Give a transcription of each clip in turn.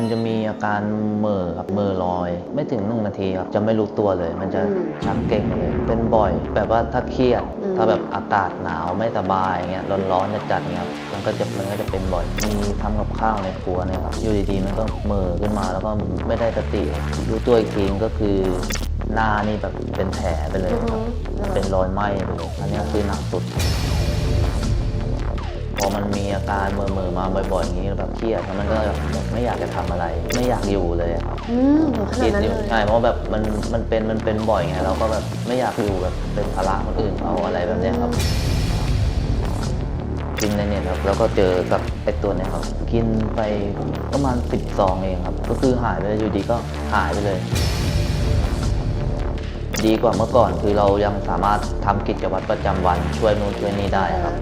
มันจะมีอาการเหม่อครับเหม่อลอย ไม่ถึงหนึ่งนาทีครับจะไม่รู้ตัวเลย มันจะอืมชักเก่งเลย เป็นบ่อยแบบว่าถ้าเครียดอืมถ้าแบบอากาศหนาวไม่สบายเงี้ยร้อนๆจัดๆเงี้ยครับมันก็จะมันก็จะเป็นบ่อยมีทำกับข้าวในครัวเนี่ยครับอยู่ดีๆมันก็เหม่อขึ้นมาแล้วก็ไม่ได้สติรู้ตัวอีกทีก็คือหน้านี่แบบเป็นแผลไปเลยครับเป็นรอยไหม้ไปเลยอันเนี้ยคือหนักสุด พอมันมีอาการเมื่อๆมาบ่อยๆอย่างนี้แบบเครียดแล้วมันก็แบบไม่อยากจะทำอะไร ไม่อยากอยู่เลยอะครับอืมถึงขคินาดดนั้นอยู่เลย ใช่เพราะแบบมันมันเป็นมันเป็นบ่อยไงเราก็แบบไม่อยากอยู่แบบเป็นภาระคนอื่นเขาอะไรแบบเนี้ยครับกินในเนี่ยครับแล้วก็เจอกับไอ้ตัวเนี้ยครับ กินไปประมาณสิบซองเองครับ ก็คือหายไปเลยอยู่ดีก็หายไปเลย ดีกว่าเมื่อก่อนคือเรายังสามารถทำกิจวัตรประจำวันช่วยนู่นช่วยนี่ได้ครับ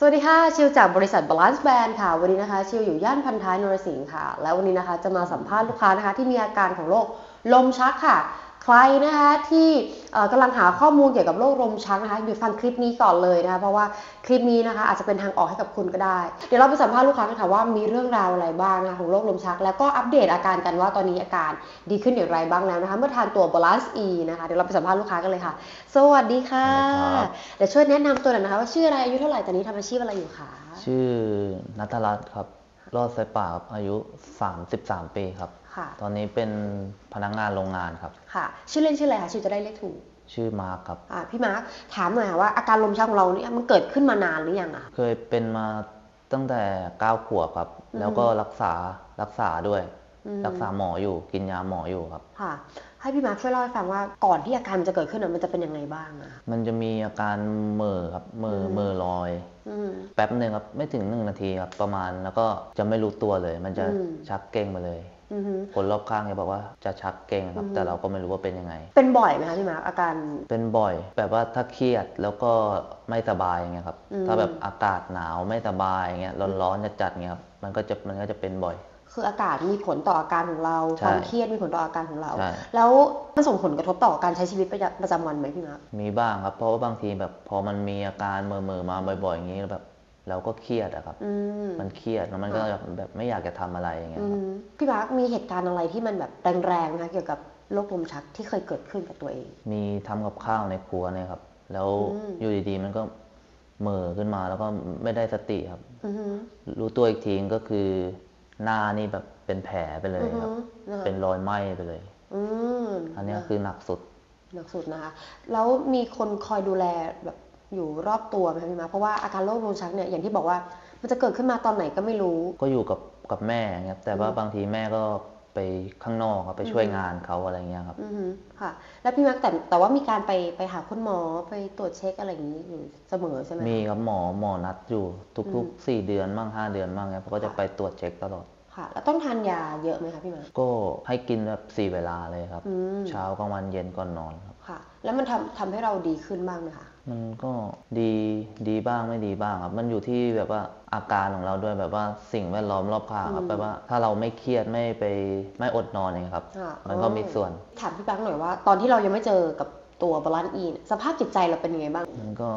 สวัสดีค่ะ ชิวจากบริษัท Balance Band ค่ะ วันนี้นะคะชิวอยู่ย่านพันท้ายนรสิงห์ค่ะ และวันนี้นะคะจะมาสัมภาษณ์ลูกค้านะคะที่มีอาการของโรคลมชักค่ะ ใครนะคะที่เอ่อกำลังหาข้อมูลเกี่ยวกับโรคลมชักนะคะหยุดฟังคลิปนี้ก่อนเลยนะคะเพราะว่าคลิปนี้นะคะอาจจะเป็นทางออกให้กับคุณก็ได้ เดี๋ยวเราไปสัมภาษณ์ลูกค้ากันค่ะว่ามีเรื่องราวอะไรบ้างนะคะของโรคลมชัก แล้วก็อัปเดตอาการกันว่าตอนนี้อาการดีขึ้นอย่างไรบ้างแล้วนะคะเมื่อทานตัว Balance E นะคะเดี๋ยวเราไปสัมภาษณ์ลูกค้ากันเลยค่ะ สวัสดีค่ะสวัสดีครับเดี๋ยวช่วยแนะนำตัวหน่อยนะคะว่าชื่ออะไรอายุเท่าไหร่ตอนนี้ทำอาชีพอะไรอยู่คะชื่อนัทรัตน์ครับ รอดสายป่าครับอายุ 33 ปีครับ ค่ะ ตอนนี้เป็นพนักงานโรงงานครับ ค่ะ ชื่อเล่นชื่ออะไรคะชื่อจะได้เรียกถูกชื่อมาร์คครับ อ่าพี่มาร์คถามหน่อยค่ะว่าอาการลมชักของเราเนี่ยมันเกิดขึ้นมานานหรือยังอะ เคยเป็นมาตั้งแต่ 9 ขวบครับอืมแล้วก็รักษารักษาด้วยอืม รักษาหมออยู่กินยาหมออยู่ครับ ค่ะ ให้พี่มาร์คช่วยเล่าให้ฟังว่าก่อนที่อาการมันจะเกิดขึ้นอะมันจะเป็นยังไงบ้างอะ มันจะมีอาการเหม่อครับเหม่ออืมเหม่อลอยอืมแป๊บหนึ่งครับไม่ถึงหนึ่งนาทีครับประมาณแล้วก็จะไม่รู้ตัวเลย มันจะอืมชักเก่งมาเลยอือฮึคนรอบข้างเนี่ยบอกว่าจะชักเก่งครับอืมแต่เราก็ไม่รู้ว่าเป็นยังไง เป็นบ่อยไหมคะพี่มาร์คอาการเป็นบ่อย แบบว่าถ้าเครียดแล้วก็ไม่สบายอย่างเงี้ยครับอืมถ้าแบบอากาศหนาวไม่สบายอย่างเงี้ยร้อนๆจัดๆเงี้ยครับมันก็จะมันก็จะเป็นบ่อย คืออากาศมีผลต่ออาการของเราใช่ความเครียดมีผลต่ออาการของเราใช่แล้วมันส่งผลกระทบต่อการใช้ชีวิตประจำประจำวันไหมพี่มาร์คมีบ้างครับ เพราะว่าบางทีแบบพอมันมีอาการเมื่อๆมาบ่อยๆอย่างงี้แล้วแบบเราก็เครียดอะครับอืมมันเครียดแล้วมันก็แบบแบบไม่อยากจะทำอะไรอย่างเงี้ยอืครับมพี่มาร์คมีเหตุการณ์อะไรที่มันแบบแรงๆนะคะเกี่ยวกับโรคลมชักที่เคยเกิดขึ้นกับตัวเอง มีทำกับข้าวในครัวเนี่ยครับ แล้วอืมอยู่ดีๆมันก็เหม่อขึ้นมาแล้วก็ไม่ได้สติครับอือฮึรู้ตัวอีกทีก็คือ หน้านี่แบบเป็นแผลไปเลยครับ อือฮึนะคะ เป็นรอยไหม้ไปเลย อืมอันเนี้ยคือหนักสุด หนักสุดนะคะ แล้วมีคนคอยดูแลแบบอยู่รอบตัวไหมคะพี่มาร์คเพราะว่าอาการโรคลมชักเนี่ยอย่างที่บอกว่ามันจะเกิดขึ้นมาตอนไหนก็ไม่รู้ ก็อยู่กับกับแม่อย่างเงี้ยแต่ว่าอืมบางทีแม่ก็ ไปข้างนอกครับไปช่วยอืมงานเขาอะไรเงี้ยครับอือฮึค่ะ แล้วพี่มาร์คแต่แต่ว่ามีการไปไปหาคุณหมอไปตรวจเช็คอะไรอย่างนี้อยู่เสมอใช่ไหมคะมีครับหมอหมอนัดอยู่ทุกอืมๆสี่เดือนบ้างห้าเดือนบ้างเงี้ยเขาก็จะค่ะไปตรวจเช็คตลอด ค่ะ แล้วต้องทานยาเยอะไหมคะพี่มาร์คก็ให้กินแบบสี่เวลาเลยครับ อืม เช้ากลางวันเย็นก่อนนอนครับ ค่ะ แล้วมันทำทำให้เราดีขึ้นบ้างไหมคะ มันก็ดีดีบ้างไม่ดีบ้างครับ มันอยู่ที่แบบว่าอาการของเราด้วยแบบว่าสิ่งแวดล้อมรอบข้างครับอืมแบบว่าถ้าเราไม่เครียดไม่ไปไม่อดนอนอย่างเงี้ยครับ ค่ะมันก็มีส่วน ถามพี่แบงค์หน่อยว่า ตอนที่เรายังไม่เจอกับตัวบาลานซ์อีเนี่ยสภาพจิตใจเราเป็นยังไงบ้าง มันก็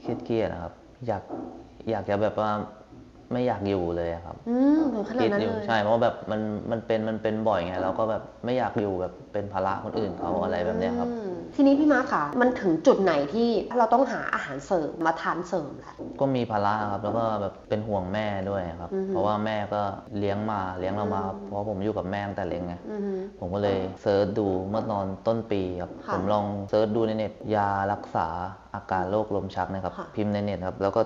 เครียดเครียดๆนะครับ อยากอยากจะแบบว่า ไม่อยากอยู่เลยอะครับอืมถึงขนาดคิดนั้นอเลยู่ย ใช่เพราะว่าแบบมันมันเป็นมันเป็นบ่อยไงเราก็แบบไม่อยากอยู่แบบเป็นภาระคนอื่นเขาอะไรแบบเนี้ยครับ อืมทีนี้พี่มาร์คค่ะมันถึงจุดไหนที่เราต้องหาอาหารเสริมมาทานเสริมแล้ว ก็มีภาระครับแล้วก็แบบเป็นห่วงแม่ด้วยครับ อือฮึ เพราะว่าแม่ก็เลี้ยงมาเลี้ยงเรามาอืมเพราะผมอยู่กับแม่ตั้งแต่เล็กไงอือฮึ ผมก็เลยเซิร์ชดูเมื่อตอนต้นปีครับค่ะผมลองเซิร์ชดูในเน็ตยารักษาอาการโรคลมชักนะครับค่ะ พิมพ์ในเน็ตครับแล้วก็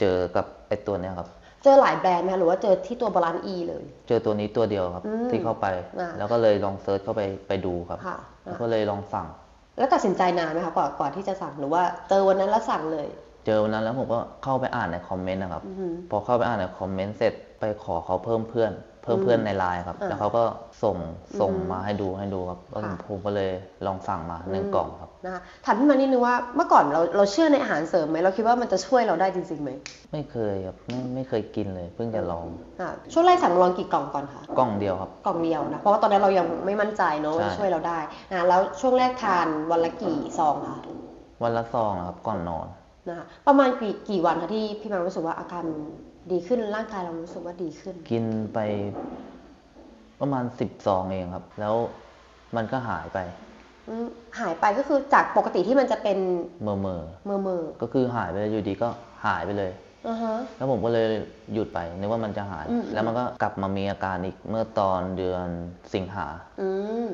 เจอกับไอ้ตัวเนี้ยครับ เจอหลายแบรนด์ไหมคะหรือว่าเจอที่ตัวบาลานซ์อีเลย เจอตัวนี้ตัวเดียวครับ อืมที่เข้าไป อ่าแล้วก็เลยลองเซิร์ชเข้าไปไปดูครับ ค่ะแล้วก็เลยลองสั่ง แล้วตัดสินใจนานไหมคะกว่ากว่าที่จะสั่งหรือว่าเจอวันนั้นแล้วสั่งเลยเจอวันนั้นแล้วผมก็เข้าไปอ่านในคอมเมนต์นะครับ อือฮึพอเข้าไปอ่านในคอมเมนต์เสร็จไปขอเขาเพิ่มเพื่อนเพิ่มอืมเพื่อนในไลน์ครับอ่าแล้วเขาก็ส่งส่งอืมมาให้ดูให้ดูครับแล้วผมค่ะผมก็เลยลองสั่งมาหนึ่งกล่องครับนะคะถามพี่มานิดนึงว่าเมื่อก่อนเราเราเชื่อในอาหารเสริมไหมเราคิดว่ามันจะช่วยเราได้จริงๆไหมไม่เคยครับไม่ไม่เคยกินเลย เพิ่งจะลองอะช่วงแรกสั่งลองกี่กล่องก่อนคะกล่องเดียวครับกล่องเดียวนะเพราะว่าตอนนั้นเรายังไม่มั่นใจเนอะว่าใช่จะช่วยเราได้นะแล้วช่วงแรกทานวันละกี่ซองคะวันละซองนะครับก่อนนอนนะคะประมาณกี่กี่วันคะที่พี่มารู้สึกว่าอาการ ดีขึ้นร่างกายเรารู้สึกว่าดีขึ้น กินไปประมาณสิบซองเองครับ แล้วมันก็หายไปอืมหายไปก็คือจากปกติที่มันจะเป็นเมื่อเมื่อเมื่อเมื่อๆก็คือหายไปเลยอยู่ดีก็หายไปเลยอ่าฮะแล้วผมก็เลยหยุดไปนึกว่ามันจะหายอืมแล้วมันก็กลับมามีอาการอีกเมื่อตอนเดือนสิงหาอืม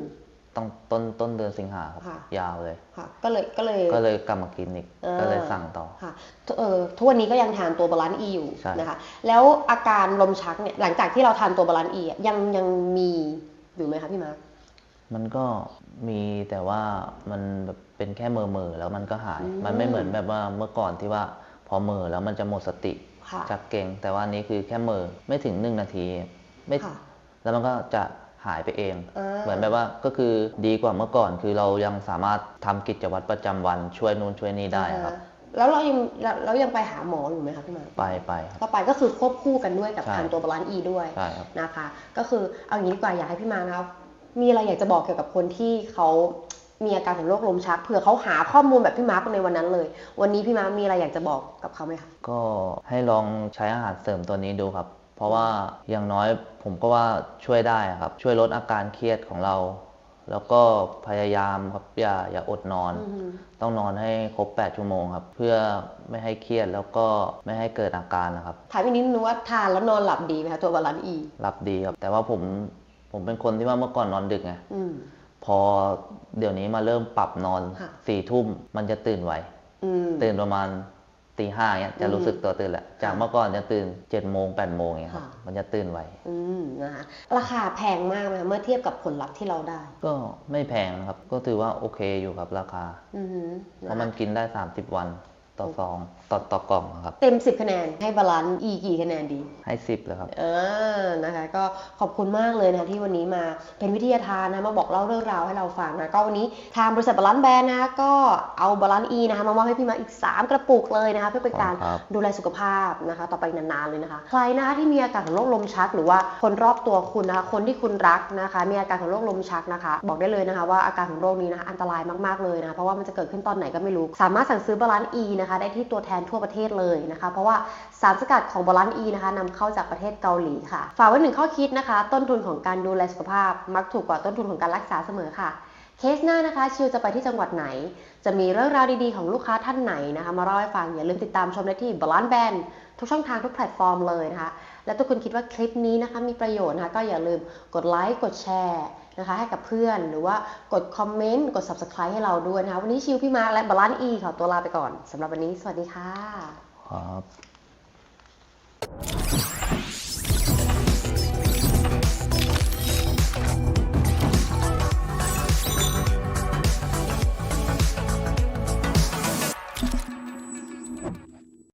ต้องต้นต้นเดือนสิงหาครับ ค่ะยาวเลย ค่ะ ก็เลยก็เลย ก็เลยกลับมากินอีกอ่า ก็เลยสั่งต่อ ค่ะเออทุกวันนี้ก็ยังทานตัวบาลานซ์อีอยู่ใช่ นะคะ แล้วอาการลมชักเนี่ยหลังจากที่เราทานตัวบาลานซ์อีอะยังยังมีอยู่ไหมคะพี่มาร์คมันก็มีแต่ว่ามันแบบเป็นแค่เมอเมอๆแล้วมันก็หายอืมมันไม่เหมือนแบบว่าเมื่อก่อนที่ว่าพอเมอแล้วมันจะหมดสติ ค่ะจากเก่งแต่ว่าอันนี้คือแค่เมอไม่ถึงหนึ่งนาทีไม่ค่ะ แล้วมันก็จะ หายไปเองอ่าเหมือนแบบว่าก็คือดีกว่าเมื่อก่อน คือเรายังสามารถทำกิจวัตรประจำวันช่วยนู่นช่วยนี่ได้ครับอ่าแล้วเรายังเราเรายังไปหาหมออยู่ไหมคะพี่มาร์คไปไปครับก็ไปก็คือควบคู่กันด้วยกับใช่ทานตัวบาลานซ์อีด้วยใช่ครับนะคะ ก็คือเอางี้ดีกว่าอยากให้พี่มาร์คนะครับมีอะไรอยากจะบอกเกี่ยวกับคนที่เขามีอาการของโรคลมชักเผื่อเขาหาข้อมูลแบบพี่มาร์คในวันนั้นเลย วันนี้พี่มาร์คมีอะไรอยากจะบอกกับเขาไหมคะก็ให้ลองใช้อาหารเสริมตัวนี้ดูครับ เพราะว่าอย่างน้อยผมก็ว่าช่วยได้ครับ ช่วยลดอาการเครียดของเรา แล้วก็พยายามครับอย่าอย่าอดนอนอือฮึต้องนอนให้ครบ 8 ชั่วโมงครับ เพื่อไม่ให้เครียดแล้วก็ไม่ให้เกิดอาการนะครับถามอีกนิดนึงว่าทานแล้วนอนหลับดีไหมคะตัวบาลานซ์อีหลับดีครับ แต่ว่าผมผมเป็นคนที่ว่าเมื่อก่อนนอนดึกไงอืมพอเดี๋ยวนี้มาเริ่มปรับนอนค่ะสี่ทุ่มมันจะตื่นไวอืมตื่นประมาณ ตีห้าเนี้ยจะรู้สึกตัวตื่นแหละจากเมื่อก่อนจะตื่น7จ็ดโมงแปดโมงเงี้ยครับค่ะมันจะตื่นไวอืมนะคะราคาแพงมากไหมคะเมื่อเทียบกับผลลัพธ์ที่เราได้ ก็ไม่แพงนะครับ ก็ถือว่าโอเคอยู่ครับราคาอือฮึเพนะราะคะมันกินได้ 30 วัน ต่อซองต่อต่อกล่องครับ เต็ม 10 คะแนนให้บาลานซ์อีกี่คะแนนดี ให้ 10เลยครับเออนะคะ ก็ขอบคุณมากเลยนะคะที่วันนี้มาเป็นวิทยาทานนะมาบอกเล่าเรื่องราวให้เราฟังนะก็วันนี้ทางบริษัทบาลานซ์แบรนด์นะคะก็เอาบาลานซ์อีนะคะมามอบให้พี่มาอีก 3 กระปุกเลยนะคะ เพื่อเป็นการขอบคุณครับดูแลสุขภาพนะคะ ต่อไปนานๆเลยนะคะใครนะคะที่มีอาการของโรคลมชัก หรือว่าคนรอบตัวคุณนะคะ คนที่คุณรักนะคะ มีอาการของโรคลมชักนะคะ บอกได้เลยนะคะ ว่าอาการของโรคนี้นะคะอันตรายมากๆเลยนะคะเพราะว่ามันจะเกิดขึ้นตอนไหนก็ไม่รู้ สามารถสั่งซื้อบาลานซ์อีนะคะ ได้ที่ตัวแทนทั่วประเทศเลยนะคะ เพราะว่าสารสกัดของบาลานซ์อีนะคะนำเข้าจากประเทศเกาหลีค่ะ ฝากไว้หนึ่งข้อคิดนะคะ ต้นทุนของการดูแลสุขภาพ มักถูกกว่าต้นทุนของการรักษาเสมอค่ะเคสหน้านะคะชิวจะไปที่จังหวัดไหน จะมีเรื่องราวดีๆของลูกค้าท่านไหนนะคะ มาเล่าให้ฟังอย่าลืมติดตามชมได้ที่ Balance Band ทุกช่องทางทุกแพลตฟอร์มเลยนะคะ และทุกคนคิดว่าคลิปนี้นะคะมีประโยชน์นะคะก็อย่าลืมกดไลค์กดแชร์ นะคะให้กับเพื่อนหรือว่ากดคอมเมนต์กด subscribe ให้เราด้วยนะคะวันนี้ชิวพี่มาร์คและบาลานอีขอตัวลาไปก่อนสำหรับวันนี้ สวัสดีค่ะ ครับ